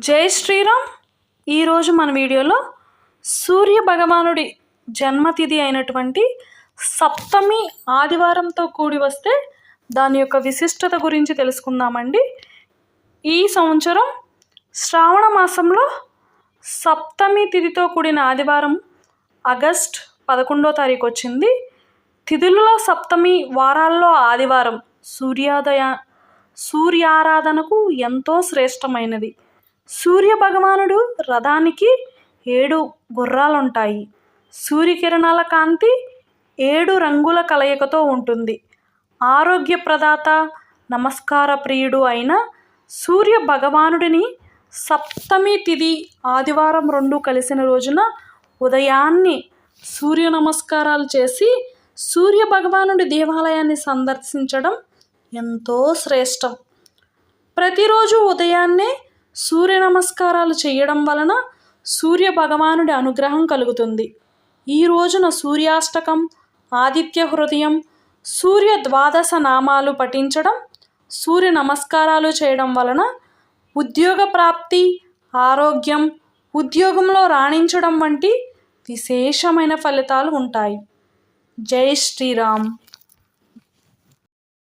జై శ్రీరామ్. ఈరోజు మన వీడియోలో సూర్య భగవానుడి జన్మతిథి అయినటువంటి సప్తమి ఆదివారంతో కూడి వస్తే దాని యొక్క విశిష్టత గురించి తెలుసుకుందామండి. ఈ సంవత్సరం శ్రావణ మాసంలో సప్తమి తిథితో కూడిన ఆదివారం ఆగస్ట్ పదకొండో తారీఖు వచ్చింది. తిథులలో సప్తమి వారాల్లో ఆదివారం సూర్యోదయ సూర్యారాధనకు ఎంతో శ్రేష్టమైనది. సూర్య భగవానుడు రథానికి ఏడు గుర్రాలుంటాయి. సూర్యకిరణాల కాంతి ఏడు రంగుల కలయికతో ఉంటుంది. ఆరోగ్య ప్రదాత నమస్కార ప్రియుడు అయిన సూర్య భగవానుడిని సప్తమి తిది ఆదివారం రెండు కలిసిన రోజున ఉదయాన్నే సూర్య నమస్కారాలు చేసి సూర్య భగవానుడి దేవాలయాన్ని సందర్శించడం ఎంతో శ్రేష్టం. ప్రతిరోజు ఉదయాన్నే సూర్య నమస్కారాలు చేయడం వలన సూర్య భగవానుడి అనుగ్రహం కలుగుతుంది. ఈ రోజున సూర్యాష్టకం ఆదిత్య హృదయం సూర్య ద్వాదశ నామాలు పఠించడం సూర్య నమస్కారాలు చేయడం వలన ఉద్యోగ ప్రాప్తి ఆరోగ్యం ఉద్యోగంలో రాణించడం వంటి విశేషమైన ఫలితాలు ఉంటాయి. జై శ్రీరామ్.